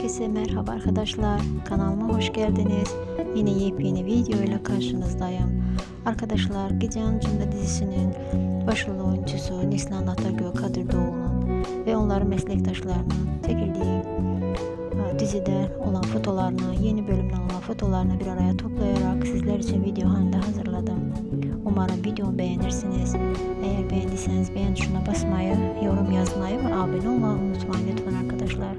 Herkese merhaba arkadaşlar. Kanalıma hoş geldiniz. Yine yepyeni video ile karşınızdayım. Arkadaşlar Gecenin Cümle dizisinin başrol oyuncusu Neslihan Atagül Kadir Doğulu'nun ve onların meslektaşlarının çekildiği e, dizide olan fotolarını, yeni bölümden olan fotolarını bir araya toplayarak sizler için video halinde hazırladım. Umarım videomu beğenirsiniz. Eğer beğendiyseniz beğen tuşuna basmayı, yorum yazmayı ve abone olmayı unutmayın lütfen arkadaşlar.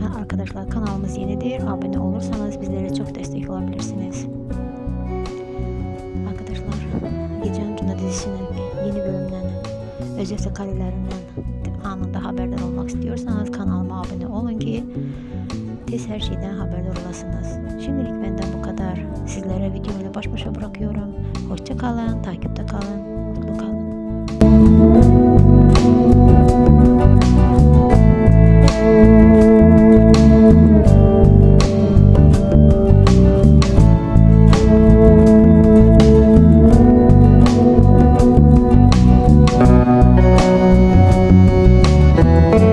Ka- Arkadaşlar kanalımız yenidir. Abone olursanız bizlere çok destek olabilirsiniz. Arkadaşlar Gecenin Cunda dizisinin yeni bölümünden özel karelerinden anında haberdar olmak istiyorsanız kanalıma abone olun ki tez her şeyden haberdar olasınız. Şimdilik benden bu kadar. Sizlere video ile baş başa bırakıyorum. Hoşça kalın, takipte kalın. Música